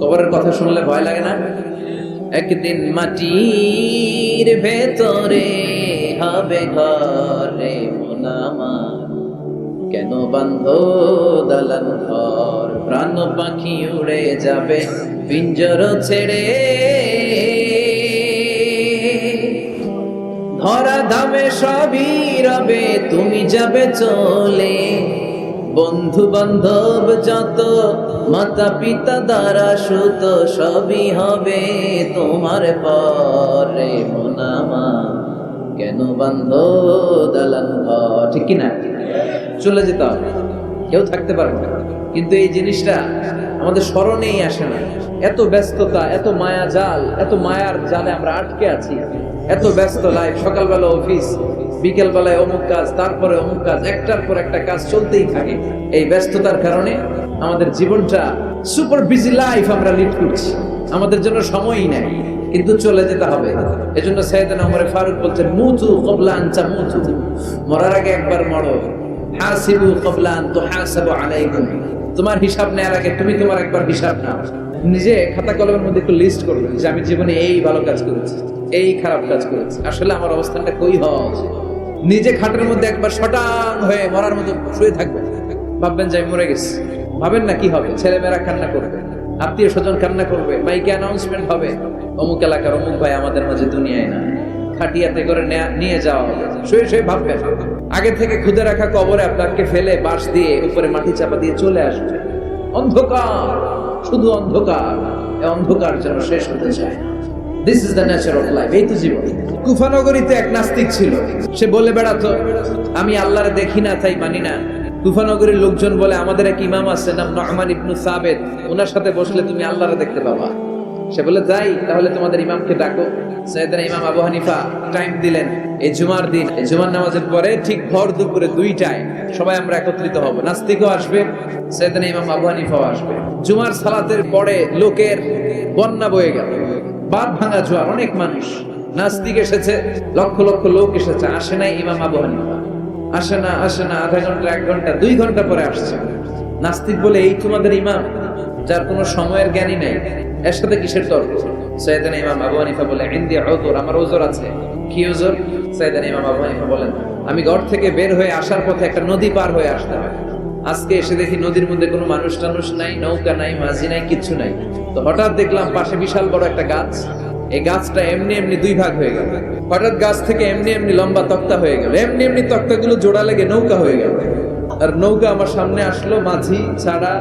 কবরের কথা শুনলে ভয় লাগে না? একদিন মাটির ভেতরে হবে ঘরে কেন বান্ধ দালান ঘর? প্রাণ পাখি উড়ে যাবে, পিঞ্জর ছেড়ে। ধরা ধামে সবই রবে, তুমি যাবে চলে। বন্ধু বান্ধব যত মাতা পিতা দ্বারা সুত সবই হবে তোমার পরে মোনামা। কেন বান্ধ দালান ঠিক কিনা? চলে যেতে কেউ থাকতে পারবে না। কিন্তু এই জিনিসটা আমাদের স্মরণেই আসে না। এত ব্যস্ততা, এত মায়া জাল, এত মায়ার জালে আমরা আটকে আছি। এত ব্যস্ত লাইফ সকালবেলা অফিস বিকেল বেলায় অমুক কাজ, তারপরে অমুক কাজ, একটার পর একটা কাজ চলতেই থাকে। এই ব্যস্ততার কারণে আমাদের জীবনটা সুপার বিজি লাইফ আমরা লিড করছি। আমাদের জন্য সময়ই নেই, কিন্তু চলে যেতে হবে। এজন্য সৈয়দনা ওমর ফারুক বলছেন, মুতু কবলা আনচা মুতু। মরার আগে একবার মরো। হাসিবু কবলা আন তুহাসাবু আলাইকুম। তোমার হিসাব নেওয়ার আগে তুমি তোমার একবার হিসাব নাও। নিজে খাতা কলমের মধ্যে একটু লিস্ট করবে যে, আমি জীবনে এই ভালো কাজ করেছি, এই খারাপ কাজ করেছি। আসলে আমার অবস্থানটা কই হওয়া উচিত? নিজে খাটের মধ্যে একবার শটান হয়ে মরার মতো শুয়ে থাকবে ভাববেন যে, আমি মরে গেছি। ভাবেন না কি হবে? ছেলেমেয়েরা কান্না করবে। আত্মীয় স্বজন কান্না করবে। মাইকে অ্যানাউন্সমেন্ট হবে। অমুক এলাকার অমুক ভাই আমাদের মাঝে দুনিয়ায় না খাটিয়াতে করে নিয়ে যাওয়া হবে শুয়ে শুয়ে ভাববেন আগে থেকে খুদে রাখা কবরে আপনাকে ফেলে বাঁশ দিয়ে উপরে মাটি চাপা দিয়ে চলে আসবে। অন্ধকার! শুধু অন্ধকার। অন্ধকার যেন শেষ হতে চায় this is the nature of life এই তো জীবন। কুফানগরীতে এক নাস্তিক ছিল। সে বলে, বেড়াতো, আমি আল্লাহরে দেখি না, তাই মানি না। কুফানগরীর লোকজন বলে, আমাদের এক ইমাম আছে নাম নহমান ইবনু সাবেদ ওনার সাথে বসলে তুমি আল্লাহরে দেখতে পাবা। সে বলে, যাই, তাহলে তোমাদের ইমামকে ডাকো। সৈয়দনা ইমাম আবু হানিফা টাইম দিলেন। এই জুমার দিন, এই জুমার নামাজের পরে ঠিক ভর দুপুরে দুইটায় সবাই আমরা একত্রিত হব। নাস্তিকও আসবে, সৈয়দনা ইমাম আবু হানিফাও আসবে। জুমার সালাতের পরে লোকের বন্যা বয়ে গেল। বাদ ভাঙা জোয়ার, অনেক মানুষ। নাস্তিক এসেছে, লক্ষ লক্ষ লোক এসেছে, আসে নাই ইমাম আবু হানিফা। আসে না আসে না, আধা ঘণ্টা, এক ঘণ্টা, দুই ঘণ্টা পরে আসছে। নাস্তিক বলে এই তোমাদের ইমাম, যার কোনো সময়ের জ্ঞানই নেই। এর সাথে কিসের তর্ক ইমাম আবু বলে ওজর আমার ওজর আছে। কি ওজর ইমাম আবু বলেন, আমি ঘর থেকে বের হয়ে আসার পথে একটা নদী পার হয়ে আসতে হয় আজকে এসে দেখি নদীর মধ্যে কোনো মানুষ টানুষ নাই, নৌকা নাই, মাঝি নাই, কিচ্ছু নাই। তো হঠাৎ দেখলাম পাশে বিশাল বড় একটা গাছ। এই গাছটা এমনি এমনি দুই ভাগ হয়ে গেল। হঠাৎ গাছ থেকে এমনি এমনি লম্বা তক্তা হয়ে গেল। এমনি এমনি তক্তাগুলো জোড়া লেগে নৌকা হয়ে গেল। আর নৌকা আমার সামনে আসলো, মাঝি ছাড়া,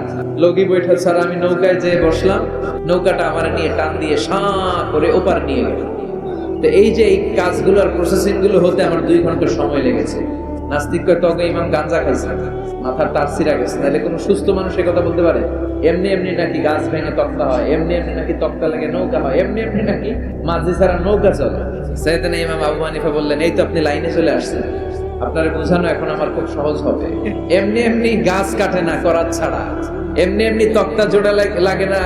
লগি বৈঠা ছাড়া আমি নৌকায় যেয়ে বসলাম। নৌকাটা আমার নিয়ে টান দিয়ে সাঁ করে ওপার নিয়ে গেল। তো এই যে এই কাজগুলো আর প্রসেসিংগুলো হতে আমার দুই ঘণ্টা সময় লেগেছে। নাস্তিক তবে ইমাম গাঞ্জা খাইছে। মাথার তার সিরা গেছে। তাহলে কোনো সুস্থ মানুষ কথা বলতে পারে? এমনি এমনি নাকি গাছ ভেঙে তক্তা হয়, এমনি এমনি নাকি তক্তা লেগে নৌকা হয়, এমনি এমনি নাকি মাঝি ছাড়া নৌকা চলে। সৈয়দানা ইমাম আবু হানিফা বললেন, এই তো আপনি লাইনে চলে আসছেন। আপনার বোঝানো এখন আমার খুব সহজ হবে। এমনি এমনি গাছ কাটে না করার ছাড়া। এমনি এমনি তক্তা জোড়া লাগে না,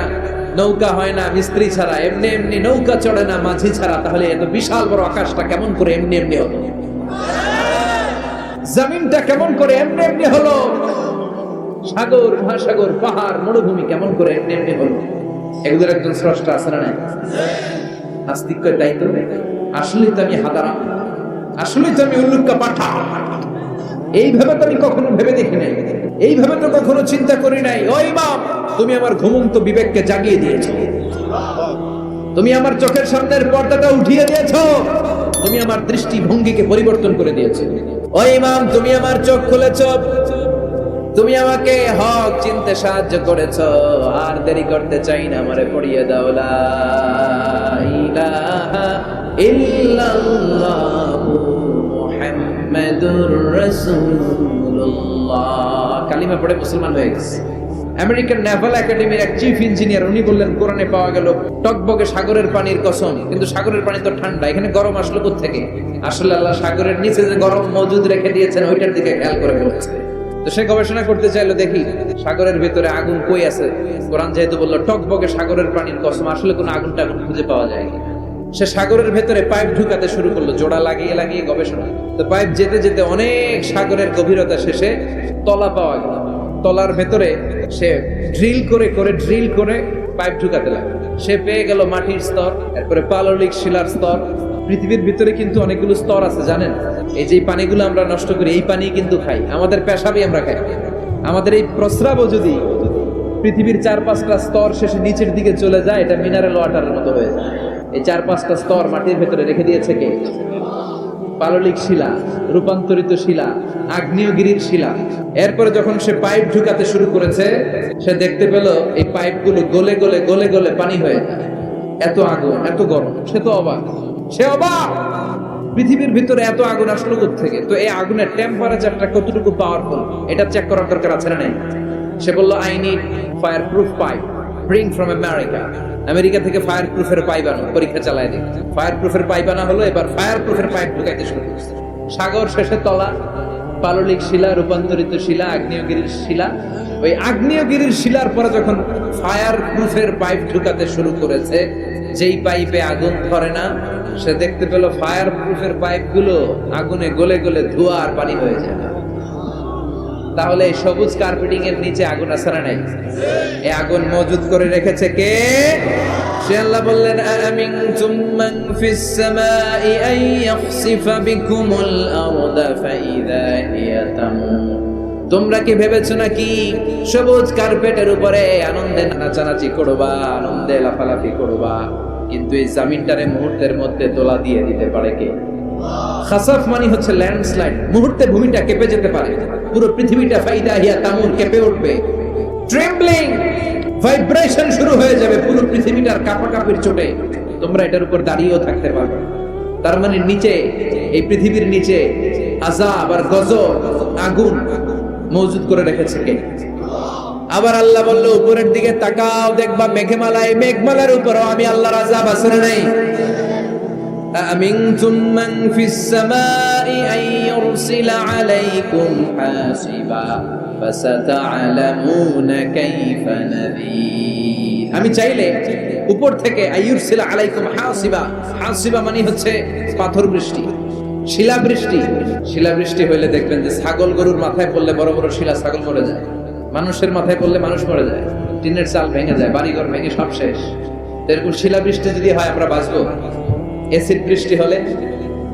নৌকা হয় না, মিস্ত্রি ছাড়া। এমনি এমনি নৌকা চড়ে না, মাঝি ছাড়া। তাহলে এত বিশাল বড় আকাশটা কেমন করে এমনি এমনি হলো জমিনটা কেমন করে? এমনি এমনি হলো। সাগর, মহাসাগর, পাহাড়, মরুভূমি কেমন করে? এমনি এমনি হলো। এগুলোর একজন স্রষ্টা আছে না নাস্তিক তাই তো? আমি আসলেই তো আমি পাঠা। এইভাবে তো আমি কখনো ভেবে দেখি নাই। এইভাবে তো কখনো চিন্তা করি নাই। ওই বাপ, তুমি আমার ঘুমন্ত বিবেককে জাগিয়ে দিয়েছ। তুমি আমার চোখের সামনের পর্দাটা উঠিয়ে দিয়েছ। তুমি আমার দৃষ্টিভঙ্গিকে পরিবর্তন করে দিয়েছ। ওই ইমাম, তুমি আমার চোখ খুলেছ। তুমি আমাকে হক চিনতে সাহায্য করেছ। আর দেরি করতে চাই না, আমারে পড়িয়ে দাও। কালিমা পড়ে মুসলমান হয়ে গেছে। আমেরিকান নেভাল একাডেমির এক চিফ ইঞ্জিনিয়ার উনি বললেন, কোরআনে পাওয়া গেল টকবগে সাগরের পানির কসম, কিন্তু সাগরের পানি তো ঠান্ডা, এখানে গরম আসলো থেকে আসলে আল্লাহ সাগরের নিচে যে গরম মজুদ রেখে দিয়েছেন, ওইটার দিকে খেয়াল করে বলছে। তো সে গবেষণা করতে চাইলো, দেখি, সাগরের ভেতরে আগুন কই আছে? কোরআন যেহেতু বলল, টকবগে সাগরের পানির কসম, আসলে কোনো আগুন টাগুন খুঁজে পাওয়া যায় সে সাগরের ভেতরে পাইপ ঢুকাতে শুরু করল, জোড়া লাগিয়ে লাগিয়ে গবেষণা। তো পাইপ যেতে যেতে অনেক সাগরের গভীরতা শেষে তলা পাওয়া গেল। তলার ভেতরে সে ড্রিল করে করে ড্রিল করে পাইপ ঢুকাতে লাগে সে পেয়ে গেল মাটির স্তর, এরপরে পাললিক শিলার স্তর। পৃথিবীর ভিতরে কিন্তু অনেকগুলো স্তর আছে, জানেন? এই যে পানিগুলো আমরা নষ্ট করি, এই পানি কিন্তু খাই। আমাদের পেশাবই আমরা খাই। আমাদের এই প্রস্রাবও যদি পৃথিবীর চার পাঁচটা স্তর শেষে নিচের দিকে চলে যায়, এটা মিনারেল ওয়াটারের মতো হয়ে যায়। এই চার পাঁচটা স্তর মাটির ভেতরে রেখে দিয়েছে কে? পাললিক শিলা, রূপান্তরিত শিলা, আগ্নেয়গিরির শিলা। এরপরে যখন সে পাইপ ঢুকাতে শুরু করেছে, সে দেখতে পেল এই পাইপগুলো গলে গলে গলে গলে পানি হয়ে এত আগুন, এত গরম, সে তো অবাক। সে অবাক! পৃথিবীর ভিতরে এত আগুন আসলো থেকে তো এই আগুনের টেম্পারেচারটা কতটুকু পাওয়ারফুল এটা চেক করার দরকার আছে না নাই? সে বলল I need fireproof pipe bring from America America থেকে ফায়ার প্রুফের পাইপ আনো, পরীক্ষা চালায় দিই ফায়ার প্রুফের পাইপ আনা হলো, এবার ফায়ার প্রুফের পাইপ ঢুকাইতে শুরু করছে। সাগর শেষে তলা, পাললিক শিলা, রূপান্তরিত শিলা, আগ্নেয়গিরির শিলা। ওই আগ্নেয়গিরির শিলার পরে যখন ফায়ার প্রুফের পাইপ ঢুকাতে শুরু করেছে, যেই পাইপে আগুন ধরে না, সে দেখতে পেল ফায়ার প্রুফের পাইপগুলো আগুনে গলে গলে ধোঁয়া আর পানি হয়ে যায়। তাহলে এই সবুজ কার্পেটিং এর নিচে আগুন না নাই? এই আগুন মজুদ করে রেখেছে কে? তোমরা কি ভেবেছো নাকি সবুজ কার্পেটের উপরে আনন্দে নাচানাচি করবা, আনন্দে লাফালাফি করবা, কিন্তু এই জামিনটারে মুহূর্তের মধ্যে তোলা দিয়ে দিতে পারে কে? খাসাফ মানে হচ্ছে ল্যান্ডস্লাইড। মুহূর্তে ভূমিটা কেঁপে যেতে পারে। পুরো পৃথিবীটা ফাইদা হিয়া তামুর কেঁপে উঠবে। ট্রেম্বলিং ভাইব্রেশন শুরু হয়ে যাবে পুরো পৃথিবীটার কাপাকাপির চোটে। তোমরা এটার উপর দাঁড়িয়েও থাকতে পারবে তার মানে নিচে, এই পৃথিবীর নিচে আজাব আর গজব, আগুন মজুদ করে রেখেছে কে? আবার আল্লাহ বলল, উপরের দিকে তাকাও, দেখবা মেঘমালায়, মেঘমালার উপরও আমি আল্লাহর আজাব না নাই? أأمنتم من في السماء أن يرسل عليكم حاسبا فستعلمون كيف نذير আমি চাইলে উপর থেকে আইয়ুরসিলা আলাইকুম হাসিবা হাসিবা মানে হচ্ছে পাথর বৃষ্টি শিলা বৃষ্টি শিলা বৃষ্টি হইলে দেখবেন যে ছাগল গরুর মাথায় পড়লে বড় বড় শিলা ছাগল মরে যায় মানুষের মাথায় পড়লে মানুষ মরে যায় টিনের চাল ভেঙে যায় বাড়িঘর ভেঙে সব শেষ তো এরকম শিলা বৃষ্টি যদি হয় আমরা বাঁচবো এসিড বৃষ্টি হলে,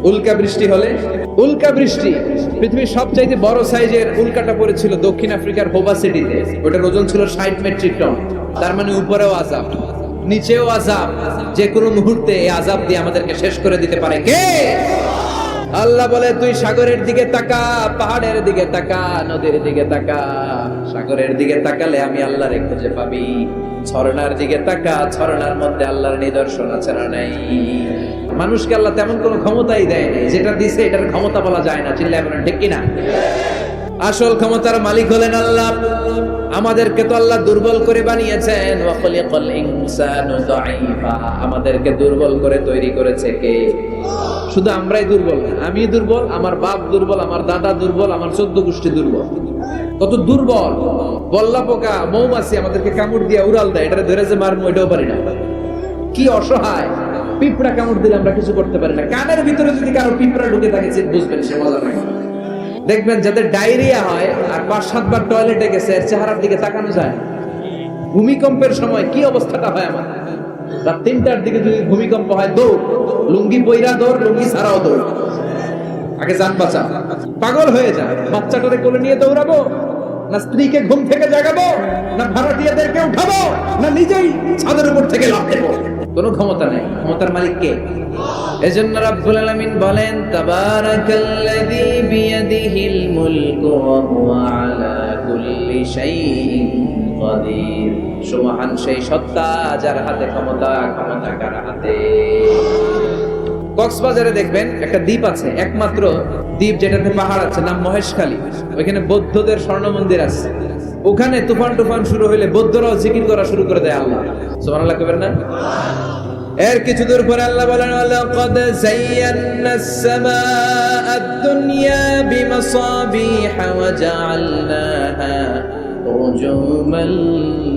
উল্কা বৃষ্টি হলে, উল্কা বৃষ্টি পৃথিবীর সবচাইতে বড় সাইজের উল্কাটা পড়েছিল দক্ষিণ আফ্রিকার হোবা সিটিতে। ওটার ওজন ছিল ষাট মেট্রিক টন। তার মানে উপরেও আজাব, নিচেও আজাব। যে কোনো মুহূর্তে এই আজাব দিয়ে আমাদেরকে শেষ করে দিতে পারে। কে? আল্লাহ বলে, তুই সাগরের দিকে তাকা, পাহাড়ের দিকে তাকা, নদীর দিকে তাকা। সাগরের দিকে তাকালে আমি আল্লাহর খুঁজে পাবি। ঝর্ণার দিকে তাকা, ঝর্ণার মধ্যে আল্লাহর নিদর্শন আছে না নাই? মানুষকে আল্লাহ তেমন কোনো ক্ষমতাই দেয় নাই। যেটা দিছে, এটার ক্ষমতা বলা যায় না। চিল্লায় বলেন, ঠিক কিনা? আসল ক্ষমতার মালিক হলেন আল্লাহ। আমাদেরকে তো আল্লাহ দুর্বল করে বানিয়েছেন। আমাদেরকে দুর্বল করে তৈরি করেছে কে? শুধু আমরাই দুর্বল আমি দুর্বল, আমার বাপ দুর্বল, আমার দাদা দুর্বল, আমার চোদ্দ গোষ্ঠী দুর্বল। কত দুর্বল! বল্লা পোকা, মৌমাছি আমাদেরকে কামড় দিয়ে উড়াল দেয়। এটা ধরে যে মারমু, এটাও পারি না। কি অসহায়! পিঁপড়া কামড় দিলে আমরা কিছু করতে পারি না। কানের ভিতরে যদি কারও পিঁপড়া ঢুকে থাকে বুঝবেন সে মজা নাই দেখবেন যাদের ডায়রিয়া হয়, আর পাঁচ, সাতবার টয়লেটে গেছে চেহারার দিকে তাকানো যায়। ভূমিকম্পের সময় কি অবস্থাটা হয় আমার? রাত তিনটার দিকে যদি ভূমিকম্প হয়, দৌড়। লুঙ্গি বইরা দৌড়, লুঙ্গি ছাড়াও দৌড়। আগে যান বাঁচা পাগল হয়ে যায় বাচ্চাটারে কোলে নিয়ে দৌড়াবো? না স্ত্রীকে ঘুম থেকে জাগাবো? না ভাড়াটিয়াদেরকে উঠাবো? না নিজেই ছাদের উপর থেকে লাভ দেবো? কোনো ক্ষমতা নেই। ক্ষমতার মালিক কে? এজন্য রাব্বুল আলামিন বলেন, তাবারাকাল্লাযী বিয়াদিহিল মুলকু ওয়া হুয়া আলা কুল্লি শাইইন কাদির সুবহান সেই সত্তা যার হাতে ক্ষমতা ক্ষমতা কার হাতে? কক্সবাজারে দেখবেন একটা দ্বীপ আছে, একমাত্র দ্বীপ যেটাতে পাহাড় আছে, নাম মহেশখালী। ওইখানে বৌদ্ধদের স্বর্ণ মন্দির আছে। ওখানে তুফান টুফান শুরু হইলে বৌদ্ধরাও জিকির করা শুরু করে দেয় আল্লাহ। সুবহানাল্লাহ কবেন না? এর কিছু দূর পরে আল্লাহ বলেন লাকাদ আদ-দুনিয়া বিমাসাবিহা ওয়া জাআলনাহা রুজুমান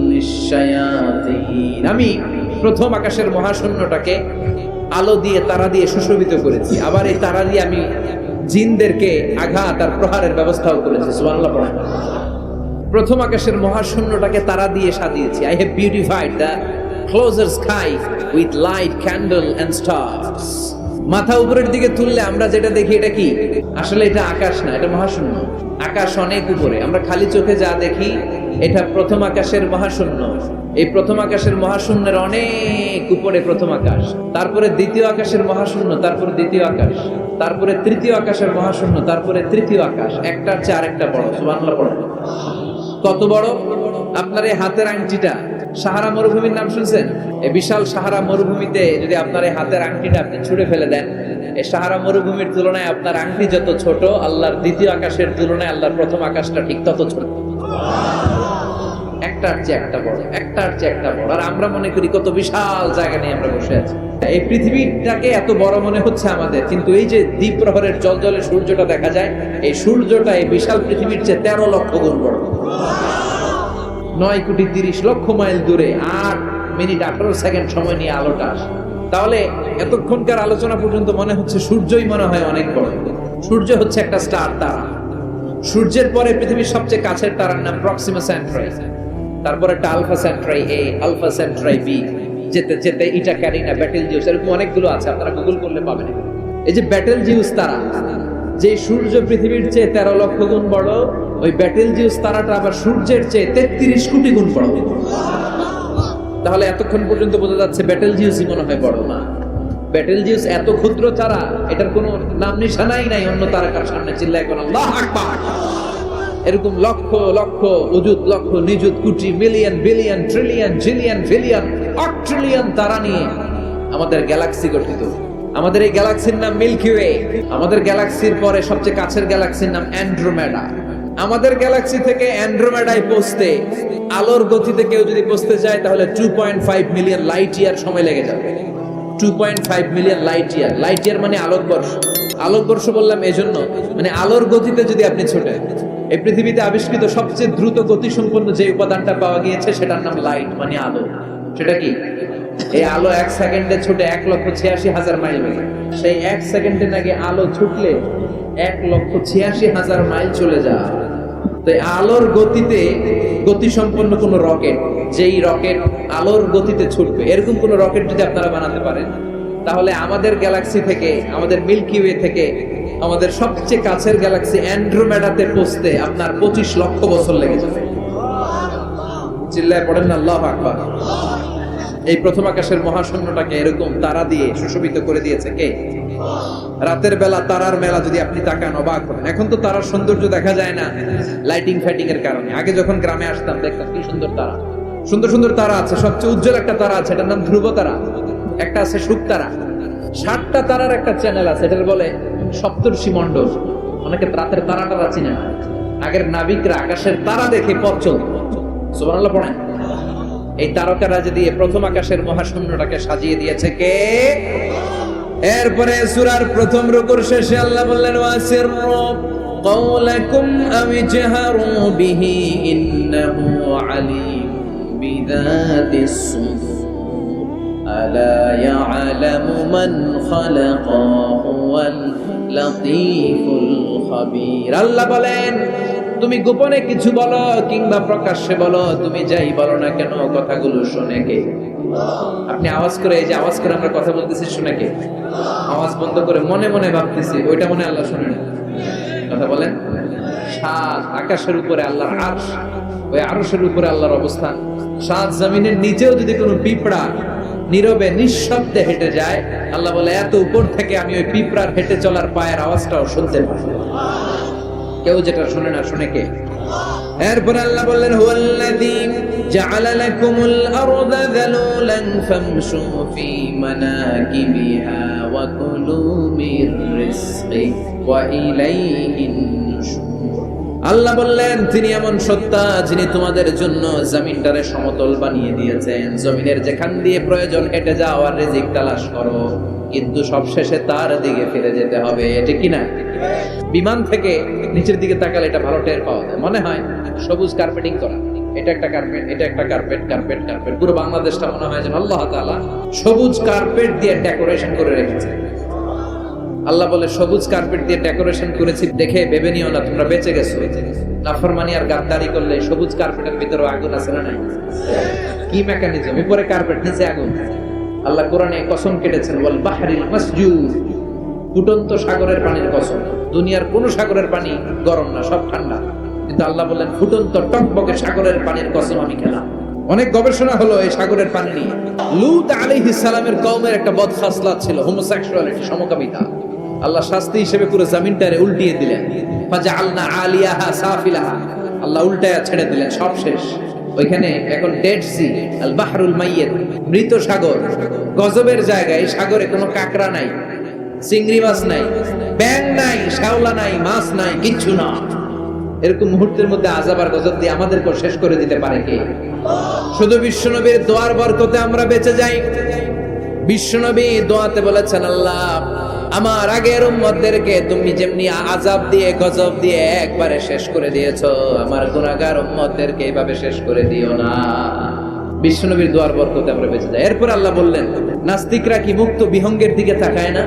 লিশ-শায়াতিন. আমি প্রথম আকাশের মহাশূন্যটাকে আলো দিয়ে তারা দিয়ে সুশোভিত করেছি। আবার এই তারা দিয়ে আমি জিনদেরকে আঘাত আর প্রহারের ব্যবস্থাও করেছি। সুবহানাল্লাহ প্রথম আকাশের মহাশূন্যটাকে তারা দিয়ে সাজিয়েছি। I have beautified the closer sky with light candle and stars মাথা উপরের দিকে তুললে আমরা যেটা দেখি, এটা কি? আসলে এটা আকাশ না, এটা মহাশূন্য। আকাশ অনেক উপরে। আমরা খালি চোখে যা দেখি, এটা প্রথম আকাশের মহাশূন্য। এই প্রথম আকাশের মহাশূন্যের অনেক উপরে প্রথম আকাশ। তারপরে দ্বিতীয় আকাশের মহাশূন্য, তারপরে দ্বিতীয় আকাশ। তারপরে তৃতীয় আকাশের মহাশূন্য, তারপরে তৃতীয় আকাশ। একটার চেয়ে আরেকটা বড়, সুবহানাল্লাহ পড়ো কত বড়? আপনার এই হাতের আংটিটা সাহারা মরুভূমির নাম শুনছেন? এই বিশাল সাহারা মরুভূমিতে যদি আপনার এই হাতের আংটিটা আপনি ছুঁড়ে ফেলে দেন, এই সাহারা মরুভূমির তুলনায় আপনার আংটি যত ছোট, আল্লাহর দ্বিতীয় আকাশের তুলনায় আল্লাহর প্রথম আকাশটা ঠিক তত ছোট। একটার চেয়ে একটা বড়, একটার চেয়ে একটা বড়। আর আমরা মনে করি কত বিশাল জায়গা নিয়ে আমরা বসে আছি। এই পৃথিবীটাকে এত বড় মনে হচ্ছে আমাদের। কিন্তু এই যে দ্বীপ প্রহরের জল জলে সূর্যটা দেখা যায়, এই সূর্যটা এই বিশাল পৃথিবীর চেয়ে তেরো লক্ষ গুণ বড়। নয় কোটি তিরিশ লক্ষ মাইল দূরে আট মিনিট আঠারো সেকেন্ড সময় নিয়ে আলোটা আসে। তাহলে এতক্ষণকার আলোচনা পর্যন্ত মনে হচ্ছে সূর্যই মনে হয় অনেক বড়। সূর্য হচ্ছে একটা স্টার তারা। সূর্যের পরে পৃথিবীর সবচেয়ে কাছের তারার নাম প্রক্সিমা সেন্ট্রাই তারপরে একটা Alpha Centauri A Alpha Centauri B যেতে যেতে ইটা ক্যারিনা ব্যাটেল জিউস এরকম অনেকগুলো আছে, আপনারা গুগল করলে পাবেন এই যে ব্যাটেল জিউস তারা যে সূর্য পৃথিবীর চেয়ে তেরো লক্ষ গুণ বড়, ওই ব্যাটেল জিউস তারাটা আবার সূর্যের চেয়ে তেত্রিশ কোটি গুণ বড়। তাহলে এতক্ষণ পর্যন্ত বোঝা যাচ্ছে ব্যাটেল জিউসই মনে হয় বড় না। ব্যাটেল জিউস এত ক্ষুদ্র তারা এটার কোনো নাম নিশানাই নাই, অন্য তারকার সামনে চিল্লায় কোন এরকম লক্ষ লক্ষ উজুদ লক্ষ, নিযুত কোটি million billion trillion zillion billion অট্রিলিয়ন তারা নিয়ে আমাদের গ্যালাক্সি গঠিত। আমাদের এই গ্যালাক্সির নাম মিল্কি ওয়ে আমাদের গ্যালাক্সির পরে সবচেয়ে কাছের গ্যালাক্সির নাম অ্যান্ড্রোমেডা আমাদের গ্যালাক্সি থেকে অ্যান্ড্রোমেডায় পৌঁছতে, আলোর গতিতে কেউ যদি পৌঁছতে যায়, তাহলে two point five million light year সময় লেগে যাবে। Two point five million light year light year মানে আলোকবর্ষ। আলোকবর্ষ বললাম এজন্য মানে আলোর গতিতে যদি আপনি ছোটেন, এই পৃথিবীতে আবিষ্কৃত সবচেয়ে দ্রুত গতিসম্পন্ন যে উপাদানটা পাওয়া গিয়েছে, সেটার নাম লাইট মানে আলো। সেটা কি? এই আলো এক সেকেন্ডে ছুটে এক লক্ষ ছিয়াশি হাজার মাইল বেগে। সেই এক সেকেন্ডে নাকি আলো ছুটলে এক লক্ষ ছিয়াশি হাজার মাইল চলে যায়। তো আলোর গতিতে গতি সম্পন্ন কোন রকেট, যেই রকেট আলোর গতিতে ছুটবে, এরকম কোন রকেট যদি আপনারা বানাতে পারেন, তাহলে আমাদের গ্যালাক্সি থেকে, আমাদের মিল্কি ওয়ে থেকে, আমাদের সবচেয়ে কাছের গ্যালাক্সি অ্যান্ড্রোমেডাতে পৌঁছতে আপনার পঁচিশ লক্ষ বছর লেগে যাবে। চিল্লায় পড়েন না, আল্লাহ আকবার। এই প্রথম আকাশের মহাশূন্যটাকে এরকম তারা দিয়ে সুশোভিত করে দিয়েছে কে? রাতের বেলা তারার মেলা যদি আপনি তাকান অবাক হবেন। এখন তো তারার সৌন্দর্য দেখা যায় না লাইটিং ফাইটিং এর কারণে। আগে যখন গ্রামে আসতাম, দেখতাম কি সুন্দর তারা। সুন্দর সুন্দর তারা আছে। সবচেয়ে উজ্জ্বল একটা তারা আছে। এটার নাম ধ্রুব তারা। একটা আছে সুখ তারা। ষাটটা তারার একটা চ্যানেল আছে। এটার বলে সপ্তর্ষি মণ্ডল। অনেকে রাতের তারা টারা চিনে আগের নাবিকরা আকাশের তারা দেখে পথ চলত। সুবহানাল্লাহ, পড়েন? এই তারকারা যে দিয়ে প্রথম আকাশের মহাশূন্যটাকে সাজিয়ে দিয়েছে কে এরপরে সূরার প্রথম রুকুর শেষে আল্লাহ বললেন ওয়াসিরু قولكم أو اجهروا به إنه عليم بذات الصدور ألا يعلم من خلق هو اللطيف الخبير আল্লাহ বলেন তুমি গোপনে কিছু বলো কিংবা প্রকাশ্যে বলো, তুমি যাই বলো না কেন, কথাগুলো শুনে কে? আপনি আওয়াজ করে, এই যে আওয়াজ করে আমরা কথা বলতেছি, শুনে কে? আওয়াজ বন্ধ করে মনে মনে ভাবতেছি, ওইটা মনে আল্লাহ শুনে না। কথা বলেন? সাত, আকাশের উপরে আল্লাহর আরশ। ওই আরশের উপরে আল্লাহর অবস্থান। সাত, জমিনের নিচেও যদি কোনো পিঁপড়া নীরবে, নিঃশব্দে হেঁটে যায়, আল্লাহ বলে, এত উপর থেকে আমি ওই পিঁপড়ার হেঁটে চলার পায়ের আওয়াজটাও শুনতে পাই। কেউ যেটা শোনে না, শুনে কে? এরপর আল্লাহ বললেন, হুয়াল্লাযী জাআলা লাকুমুল আরদা যালুলান ফামশু ফি মানাকিবিহা ওয়া কুলু মির রিজকি ওয়া ইলাইহিন আল্লাহ বললেন, তিনি এমন সত্তা যিনি তোমাদের জন্য জমিনটারে সমতল বানিয়ে দিয়েছেন। জমিনের যেখান দিয়ে প্রয়োজন হেঁটে যাও আর রিজিক তালাশ করো। কিন্তু সবশেষে তার দিকে ফিরে যেতে হবে। এটা কি না? বিমান থেকে নিচের দিকে তাকালে এটা ভালো টের পাওয়া যায়। মনে হয় সবুজ কার্পেটিং করা। এটা একটা কার্পেট এটা একটা কার্পেট কার্পেট কার্পেট পুরো বাংলাদেশটা মনে হয় যেন আল্লাহ তাআলা সবুজ কার্পেট দিয়ে ডেকোরেশন করে রেখেছে। আল্লাহ বলে, সবুজ কার্পেট দিয়ে ডেকোরেশন করেছি, দেখে ভেবে নিও না, তোমরা বেঁচে গেছো। নাফরমানি আর গাদ্দারি করলে সবুজ কার্পেটের ভিতরে আগুন আছে না নাই? কি মেকানিজম উপরে কার্পেট নিচে আগুন। আল্লাহ কোরআনে কসম কেটেছেন বল বাহারিল মাসজুর ফুটন্ত সাগরের পানির কসম। দুনিয়ার কোন সাগরের পানি গরম না, সব ঠান্ডা। কিন্তু আল্লাহ বললেন, ফুটন্ত টকবকে সাগরের পানির কসম আমি খেলাম। অনেক গবেষণা হলো এই সাগরের পানি নিয়ে। লুত আলাইহিস সালামের কওমের একটা বদখাসলাত ছিল হোমোসেক্সুয়ালিটি সমকামিতা। আল্লাহ শাস্তি হিসেবে পুরো জমিনটারে উল্টিয়ে দিলেন। ফাজআলনা আলিয়াহা সাফিলাহা। আল্লাহ উল্টায়া ছেড়ে দিলেন, সব শেষ। ওইখানে এখন ডেড সি আল বাহরুল মাইয়েত, মৃত সাগর। গজবের জায়গায় সাগরে কোনো কাকড়া নাই, চিংড়ি মাছ নাই। ব্যাং নাই, শ্যাওলা নাই, মাছ নাই, কিচ্ছু না। এরকম মুহূর্তের মধ্যে আজাব আর গজব দিয়ে আমাদেরকে শেষ করে দিতে পারে কে? শুধু বিশ্বনবীর দোয়ার বরকতে আমরা বেঁচে যাই। বিশ্বনবী দোয়াতে বলেছেন, আল্লাহ, আমার আগের উম্মতদেরকে তুমি যেমনি আজাব দিয়ে, গজব দিয়ে একবারে শেষ করে দিয়েছ, আমার গুনাহগার উম্মতদেরকে এইভাবে শেষ করে দিও না। বিশ্বনবীর দোয়ার বরকতে আমরা বেঁচে যাই। এরপর আল্লাহ বললেন, নাস্তিকরা কি মুক্ত বিহঙ্গের দিকে তাকায় না?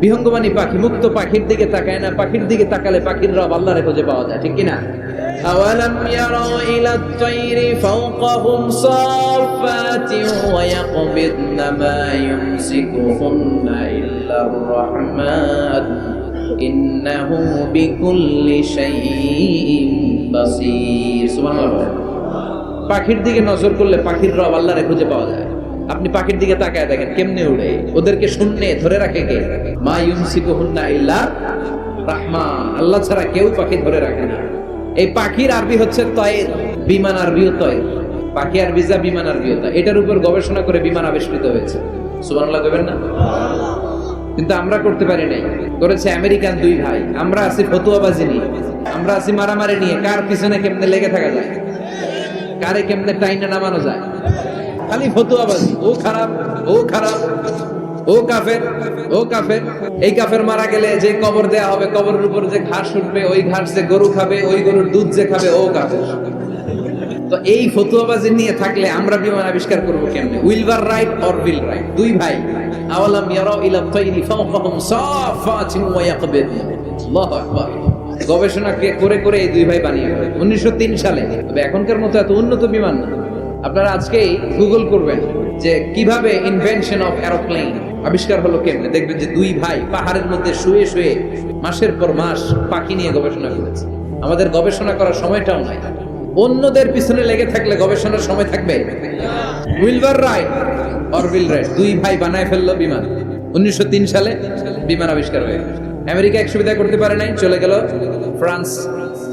বিহঙ্গ মানে পাখি মুক্ত পাখির দিকে তাকায় না পাখির দিকে তাকালে পাখির রব আল্লাহরে খুঁজে পাওয়া যায় ঠিক কিনা أولم يروا إلى الطير فوقهم صافات ويقبضن ما يمسكهن إلا الرحمن إنه بكل شيء بصير سبحان الله পাখির দিকে নজর করলে পাখির রব আল্লাহরে খুঁজে পাওয়া যায় আপনি পাখির দিকে তাকায় দেখেন, কেমনে উড়ে? ওদেরকে শূন্যে ধরে রাখে কে? মা ইউমসিকুহুন্না ইল্লা রাহমান আল্লাহ ছাড়া কেউ পাখি ধরে রাখে না। এই পাখির আরবি হচ্ছে তয়ের, বিমান আরবিও তয়ের। পাখি আরবি যা, বিমান আরবিও তা। এটার উপর গবেষণা করে বিমান আবিষ্কৃত হয়েছে। সুবহানাল্লাহ কইবেন না? কিন্তু আমরা করতে পারি নাই। করেছে আমেরিকান দুই ভাই। আমরা আছি ফতুয়াবাজি নিয়ে। আমরা আছি মারামারি নিয়ে। কার পিছনে কেমনে লেগে থাকা যায়? কারে কেমনে টাইনে নামানো যায়? খালি ফতুয়াবাজি। ও খারাপ ও খারাপ, ও কাফের ও কাফের। এই কাফের মারা গেলে যে কবর দেয়া হবে, কবরের উপর যে ঘাস উঠবে, ওই ঘাস যে গরু খাবে, ওই গরুর দুধ যে খাবে, ও কাফের। তো এই ফতুয়াবাজি নিয়ে থাকলে আমরা বিমান আবিষ্কার করব কেমনে? Wilbur Wright Orville Wright? দুই ভাই। আওয়ালাম ইয়ারাউ ইলা তাইরি ফাওকাহুম সাফাতিন ওয়া ইয়াকবিদ আল্লাহু আকবার। গবেষণা করে করে এই দুই ভাই বানিয়ে উনিশশো তিন সালে। তবে এখনকার মতো এত উন্নত বিমান না। আপনারা আজকেই গুগল করবেন যে কীভাবে ইনভেনশন অফ এরোপ্লেন আবিষ্কার হলো কেমনে? দেখবেন যে দুই ভাই পাহাড়ের মধ্যে শুয়ে শুয়ে মাসের পর মাস পাখি নিয়ে গবেষণা করেছে। আমাদের গবেষণা করার সময়টাও নাই। অন্যদের পিছনে লেগে থাকলে গবেষণার সময় থাকবে? Wilbur Wright Orville Wright দুই ভাই বানায় ফেলল বিমান। উনিশশো তিন সালে বিমান আবিষ্কার হয়ে। আমেরিকা এক সুবিধা করতে পারে নাই, চলে গেল ফ্রান্স।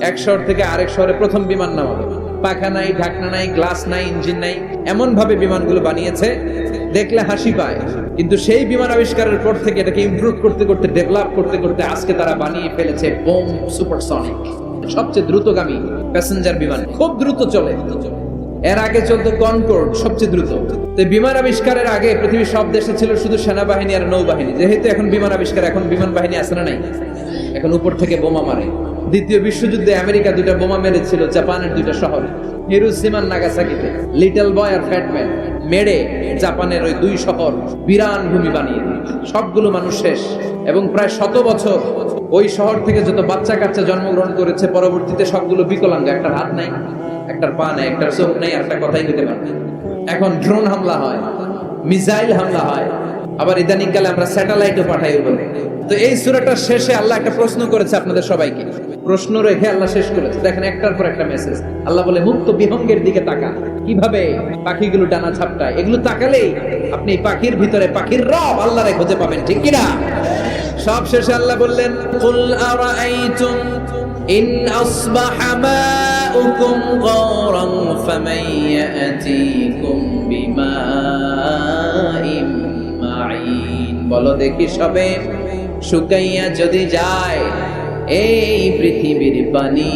এক শহর থেকে আরেক শহরে প্রথম বিমান নামাবে পাখা নাই, ঢাকনা নাই, গ্লাস নাই, ইঞ্জিন নাই এমন ভাবে বিমানগুলো বানিয়েছে, দেখলে হাসি পায়। কিন্তু সেই বিমান আবিষ্কারের পর থেকে এটাকে ইমপ্রুভ করতে করতে ডেভেলপ করতে করতে আজকে তারা বানিয়ে ফেলেছে বোম সুপারসনিক, সবচেয়ে দ্রুতগামী প্যাসেঞ্জার বিমান। খুব দ্রুত চলে। এর আগে চলতো কনকোর্ড সবচেয়ে দ্রুত। তো বিমান আবিষ্কারের আগে পৃথিবীর সব দেশে ছিল শুধু সেনাবাহিনী আর নৌবাহিনী। যেহেতু এখন বিমান আবিষ্কার, এখন বিমান বাহিনী আছে না নাই। এখন উপর থেকে বোমা মারে। দ্বিতীয় বিশ্বযুদ্ধে আমেরিকা দুইটা বোমা মেরেছিল, জাপানের দুইটা শহরে। হিরোসীমান নাগাসাকিতে। লিটল বয় আর ফ্যাটম্যান মেরে জাপানের ওই দুই শহর বিরান ভূমি বানিয়ে সবগুলো মানুষ শেষ। এবং প্রায় শত বছর ওই শহর থেকে যত বাচ্চা কাচ্চা জন্মগ্রহণ করেছে, পরবর্তীতে সবগুলো বিকলাঙ্গ একটা হাত নাই, একটার পা নাই, একটার চোখ নেই একটা কথাই দিতে পারে এখন ড্রোন হামলা হয়, মিসাইল হামলা হয়, আবার ইদানিং কালে আমরা স্যাটেলাইটও পাঠাই উপরে তো এই সূরাটার শেষে আল্লাহ একটা প্রশ্ন করেছে আপনাদের সবাইকে। প্রশ্ন রেখে আল্লাহ শেষ করেছে। দেখেন, একটার পর একটা মেসেজ আল্লাহ বলে, মুক্ত বিহঙ্গের দিকে তাকা। কীভাবে? পাখিগুলো ডানা ছাপটায় এগুলো তাকালেই আপনি পাখির ভিতরে পাখির রব আল্লাহরে খুঁজে পাবেন, ঠিক কিনা? সব শেষে আল্লাহ বললেন বলো দেখি সবে শুকাইয়া যদি যায় এই পৃথিবীর পানি,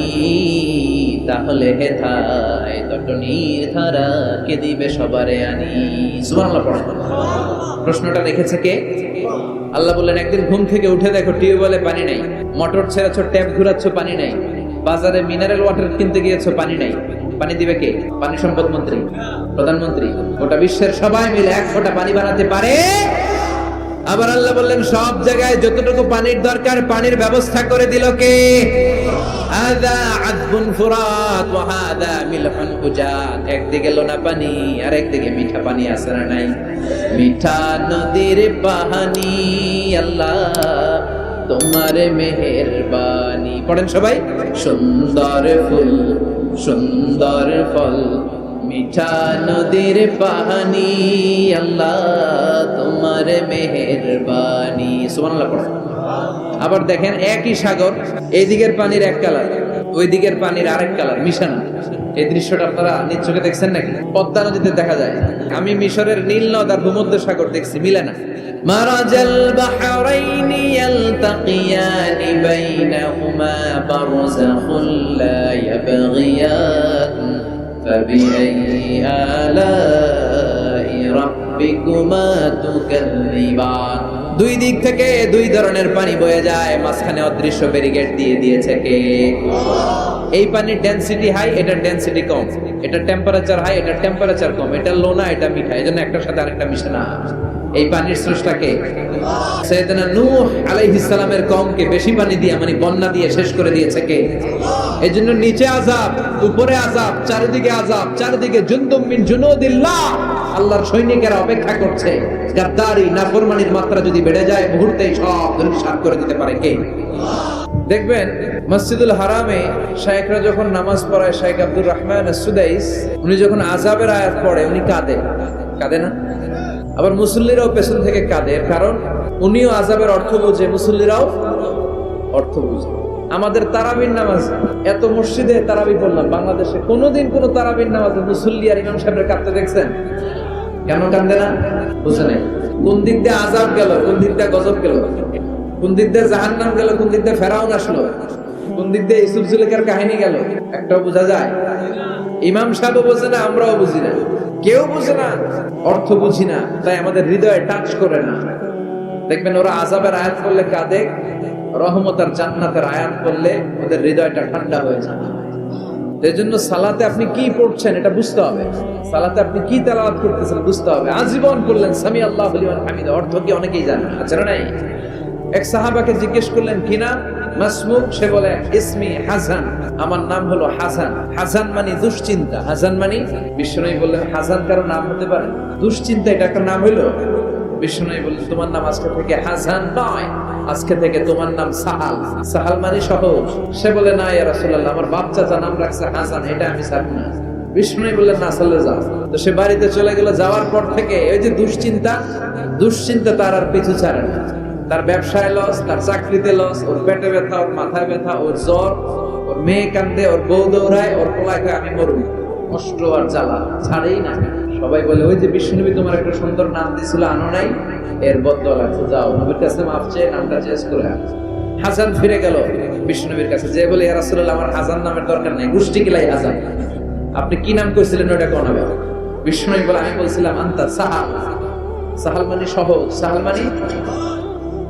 তাহলে হেথায় তটনির ধারা কে দিবে সবারে আনি? সুবহানাল্লাহ, পড়ো। প্রশ্নটা রেখেছে কে? আল্লাহ বললেন, একদিন ঘুম থেকে উঠে দেখো, টিউবওয়েলে পানি নাই। মোটর ছেড়েছো, ট্যাপ ঘুরাচ্ছ, পানি নাই। বাজারে মিনারেল ওয়াটার কিনতে গিয়েছো, পানি নাই। পানি দিবে কে? পানি সম্পদ মন্ত্রী, প্রধানমন্ত্রী। গোটা বিশ্বের সবাই মিলে এক ফোঁটা পানি বানাতে পারে? আবার আল্লাহ বললেন, সব জায়গায় যতটুকু পানির দরকার, পানির ব্যবস্থা করে দিল কে? লোনা পানি আর একদিকে মিঠা পানি আছে না নাই? মিঠা নদীর আল্লাহ তোমার মেহেরবানি। পড়েন সবাই? সুন্দর ফুল, সুন্দর ফল। মিঠা নদীর পানি আল্লাহ তোমার মেহেরবানি সুবহানাল্লাহ পড়েন আবার দেখেন একই সাগর এই দিকের পানির এক কালার ওই দিকের পানির আরেক কালার মিশানো এই দৃশ্যটা আপনারা নিজ চোখে দেখছেন নাকি পদ্মা নদীতে দেখা যায় আমি মিশরের নীল নদ আর ভূমধ্য সাগর দেখছি মিলে না مرج البحرين يلتقيان بينهما برزخ لا يبغيان فبأي آلاء ربكما تكذبان দুই দিক থেকে দুই ধরনের পানি বয়ে যায় মাঝখানে অদৃশ্য ব্যারিকেড দিয়ে দিয়েছে কে এই পানির ডেনসিটি হাই এটার ডেনসিটি কম এটা টেম্পারেচার হাই এটার টেম্পারেচার কম এটা লোনা এটা মিঠা এই জন্য একটার সাথে আরেকটা মিশে না এই পানির স্রষ্টাকে। সৈয়দনা নূহ কমকে বেশি পানি দিয়ে মানে বন্যা দিয়ে শেষ করে দিয়েছে কে? নিচে আযাব, উপরে আযাব, চারিদিকে আযাব, চারিদিকে মিন জুনুদিল্লাহ। আল্লাহর সৈনিকেরা অপেক্ষা করছে নাফরমানির মাত্রা যদি বেড়ে যায়, মুহূর্তেই সব করে দিতে পারে কে? দেখবেন, মসজিদুল হারামে শায়েখরা যখন নামাজ পড়ায় শাইখ আব্দুর রহমান সুদাইস উনি যখন আজাবের আয়াত পড়ে, উনি কাঁদে। কাঁদে না? আবার মুসল্লিরাও পেছন থেকে কাঁদে, কারণ উনিও আজাবের অর্থ বোঝে, মুসল্লিরাও অর্থ বুঝে। আমাদের তারাবির নামাজ, এত মসজিদে তারাবি পড়লাম, বাংলাদেশে কোনোদিন কোনো তারাবির নামাজে মুসল্লি আর ইমাম সাহেবের কাঁদতে দেখছেন? কেন কান্দে না? বুঝে নাই। কোন দিক দিয়ে আজাব গেল, কোন দিক দিয়ে গজব গেল? কোন দিক দিয়ে জাহান্নাম গেল, কোন দিক দিয়ে ফেরাউন আসলো? কোন দিক দিয়ে ইসুফ জুলেখার কাহিনী গেল? একটাও বোঝা যায়। ইমাম সাহেবও বোঝে না, আমরাও বুঝি না। কেউ বুঝে না, অর্থ বুঝি না, তাই আমাদের হৃদয়ে টাচ করে না। দেখবেন ওরা আজাবের আয়াত করলে কাঁদে, রহমত আর জান্নাতের আয়াত করলে ওদের হৃদয়টা ঠান্ডা হয়ে যায়। এই জন্য সালাতে আপনি কি পড়ছেন এটা বুঝতে হবে। সালাতে আপনি কি তেলাওয়াত করতেছেন বুঝতে হবে। আজীবন করলেন, সামি আল্লাহ হামিদ অর্থ কি অনেকেই জানেন না নাই? এক সাহাবাকে জিজ্ঞেস করলেন, কি নাম? মাসমুক সে বলে, ইসমি হাসান, আমার নাম হলো হাসান। হাসান মানে দুশ্চিন্তা। হাসান মানে বললেন, হাসান কারও নাম হতে পারে? দুশ্চিন্তা, এটা একটা নাম বললেন, তোমার নাম আজকে থেকে হাসান নয়, আজকে থেকে তোমার নাম সাহাল। সাহাল মানে সহজ। সে বলে, না, ইয়া আমার বাপ চাচা নাম রাখছে হাসান, এটা আমি ছাড়ব না। বিষ্ণু বললেন, না, চলে যাও। তো সে বাড়িতে চলে গেল, যাওয়ার পর থেকে ওই যে দুশ্চিন্তা দুশ্চিন্তা তার আর পিছু ছাড়ে না। তার ব্যবসায় লস তার চাকরিতে লস ওর পেটে ব্যথা, ওর মাথায় ব্যথা, ওর জ্বর, ওর মেয়ে কান্দে, ওর বউ দৌড়ায়, ওর পোলাকে আমি মরবো। কষ্ট আর জ্বালা ছাড়েই না। সবাই বলে, ওই যে বিষ্ণুনবী তোমার একটা সুন্দর নাম দিছিল আনো নাই? এর বদল আছে, যাও, নবীর কাছে মাফ চেয়ে নামটা চেঞ্জ করে। হাসান ফিরে গেল বিষ্ণুনবীর কাছে, যে বলে, ইয়া রাসূলুল্লাহ, আমার হাসান নামের দরকার নাই, গোষ্ঠী কিলাই হাসান। আপনি কি নাম কইছিলেন ওটা কোন হবে? বিষ্ণুনবী বলে, আমি বলছিলাম, আন্তা সাহাল। সাহাল মানে সহজ, সাহাল মানে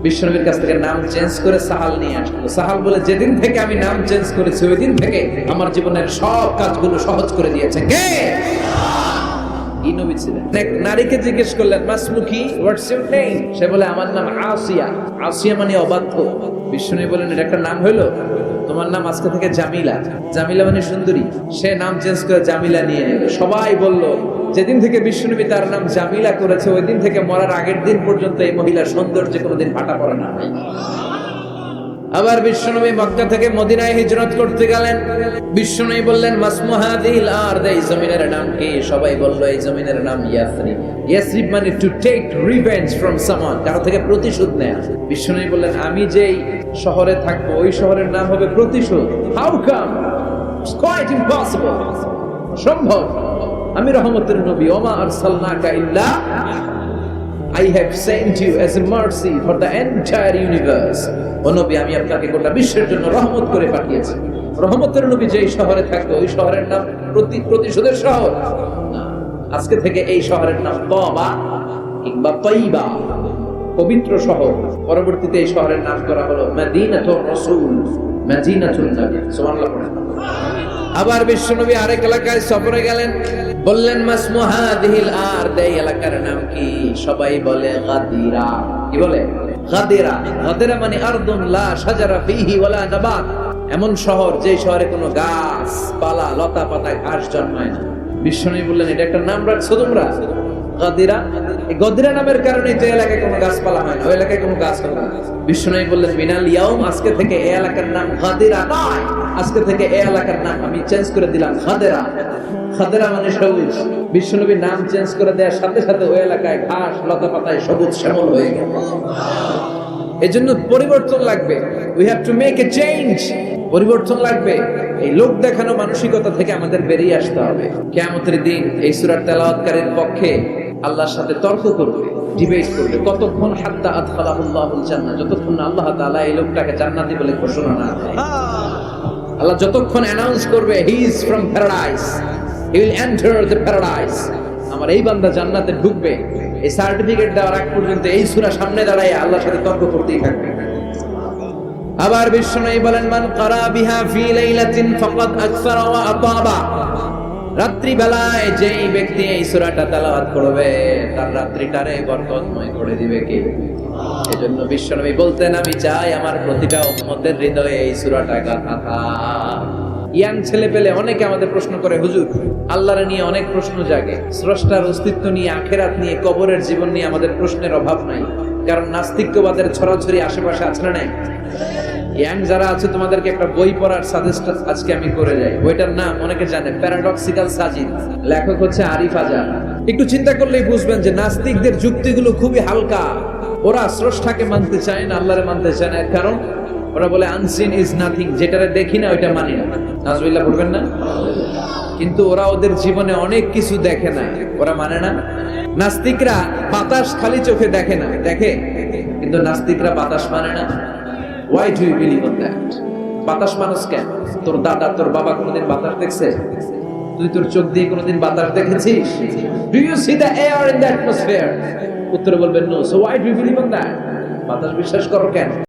বিশ্বনবীর কাছ থেকে নাম চেঞ্জ করে সাহাল নিয়ে আসলো। সাহাল বলে, যেদিন থেকে আমি নাম চেঞ্জ করেছি ওই দিন থেকে আমার জীবনের সব কাজগুলো সহজ করে দিয়েছে। কে? নারীকে জিজ্ঞেস করলেন হোয়াটস সে বলে, আমার নাম আসিয়া। আসিয়া মানে অবাধ্য। বলেন এটা একটা নাম তোমার নাম আজকে থেকে জামিলা। জামিলা মানে সুন্দরী। সে নাম চেঞ্জ করে জামিলা নিয়ে সবাই বলল যেদিন থেকে বিশ্বনবী তার নাম জামিলা করেছে ওই দিন থেকে মরার আগের দিন পর্যন্ত এই মহিলার সৌন্দর্য কোনোদিন ফাটা পড়ে না। আবার বিশ্বনবী মক্কা থেকে মদিনায় হিজরত করতে গেলেন। বিশ্বনবী বললেন মাসমুহাদিল আর এই জমিনের নাম কি? সবাই বলল, এই জমিনের নাম ইয়াসরিব। ইয়াসরিব মানে to take revenge from someone কারও থেকে প্রতিশোধ নেয়া। বিশ্বনবী বললেন, আমি যেই শহরে থাকব, ওই শহরের নাম হবে প্রতিশোধ। হাউ কাম কোয়াইট ইম্পসিবল সম্ভব। আমি রহমতের নবী, ওমা আর আরসালনাকা ইল্লা I have sent you as a mercy for the entire universe. ও নবী, আমি আপনাকে গোটা বিশ্বের জন্য রহমত করে পাঠিয়েছি। রহমতের নবী যেই শহরে থাকতো ওই শহরের নাম প্রতি প্রতিশোধের শহর। আজকে থেকে এই শহরের নাম তবা কিংবা তৈবা, পবিত্র শহর। পরবর্তীতে এই শহরের নাম করা হলো মাদিনাতুর রাসূল, মাদিনাতুন নবী। সুবহানাল্লাহ। আবার বিশ্বনবী আরেক এলাকায় সফরে গেলেন। বললেন মাসমুহাদিহিল আর দেই এলাকার নাম কি? সবাই বলে, গাদিরা। কি বলে? গাদিরা। গাদিরা মানে আরদুন লা সাজারা ফিহি ওয়ালা নাবাত। এমন শহর যে শহরে কোনো গাছ পালা লতা পাতা ঘাস জন্মায় না। বিশ্বনবী বললেন, এটা একটা নাম রাখছো তোমরা? গাদিরা, এই গদিরা নামের কারণে এই এলাকায় কোনো গাছপালা হয় না, ওই এলাকায় কোনো গাছ না। বিশ্বনবী বললেন, মিনাল ইয়াউম, আজকে থেকে এলাকার নাম গাদিরা আজকে থেকে এলাকার নাম আমি চেঞ্জ করে দিলাম খাদেরা খাদেরা মানে সবুজ। নাম চেঞ্জ করে দেওয়ার সাথে সাথে ওই এলাকায় ঘাস, লতা পাতায় সবুজ শ্যামল হয়ে গেল। পরিবর্তন লাগবে। We have to make a change পরিবর্তন লাগবে। এই লোক দেখানো মানসিকতা থেকে আমাদের বেরিয়ে আসতে হবে। কেয়ামতের দিন এই সুরার তেলাওয়াতকারীর পক্ষে আল্লাহর সাথে তর্ক করবে ডিবেট করবে, কতক্ষণ হাত্তা আদখালাহুল্লাহুল জান্নাহ, যতক্ষণ না আল্লাহ তাআলা এই লোকটাকে জান্নাতি বলে ঘোষণা না আল্লাহ যতক্ষণ অ্যানাউন্স করবে he is from paradise he will enter the paradise আমার এই বান্দা জান্নাতে ঢুকবে, এই সার্টিফিকেট দেওয়ার আগ পর্যন্ত এই সূরা সামনে দাঁড়ায় আল্লাহর সাথে তর্ক করতেই থাকবে। আবার বিশ্বনবী বলেন, মান কারা বিহা ফি লাইলাতিন ফাকাদ আকসারা ওয়া আতাবা। রাত্রি বেলায় যেই ব্যক্তি এই সূরাটা করবে, তার রাত্রিটারে বরকতময় করে দিবে কে? বিশ্বনবী বলতেন, আমি চাই আমার প্রতিটা হৃদয়ে এই সূরাটা গাথা ইয়াং ছেলে পেলে অনেকে আমাদের প্রশ্ন করে, হুজুর, আল্লাহর নিয়ে অনেক প্রশ্ন জাগে। স্রষ্টার অস্তিত্ব নিয়ে, আখেরাত নিয়ে, কবরের জীবন নিয়ে আমাদের প্রশ্নের অভাব নাই। কারণ নাস্তিক্যবাদের ছড়াছড়ি আশেপাশে আছে না নাই? ইয়াং যারা আছে, তোমাদেরকে একটা বই পড়ার সাজেস্ট আজকে আমি করে যাই। বইটার নাম অনেকে জানে প্যারাডক্সিক্যাল সাজিদ লেখক হচ্ছে আরিফ আজাদ। একটু চিন্তা করলেই বুঝবেন যে নাস্তিকদের যুক্তিগুলো খুবই হালকা। ওরা স্রষ্টাকে মানতে চায় না, আল্লাহরে মানতে চায় না। কারণ, ওরা বলে আনসিন ইজ নাথিং যেটারে দেখি না, ওইটা মানি না। নাজবিল্লাহ পড়বেন না? কিন্তু ওরা ওদের জীবনে অনেক কিছু দেখে না। ওরা মানে না? নাস্তিকরা বাতাস খালি চোখে দেখে না। দেখে? কিন্তু নাস্তিকরা বাতাস মানে না। Why do you believe on that বাতাস মানুষ কেন? তোর দাদা, তোর বাবা কোনোদিন বাতাস দেখছে? তুই তোর চোখ দিয়ে কোনোদিন বাতাস দেখেছিস? Do you see the air in the atmosphere উত্তরে বলবেন no so why do you believe on that বাতাস বিশ্বাস করো কেন?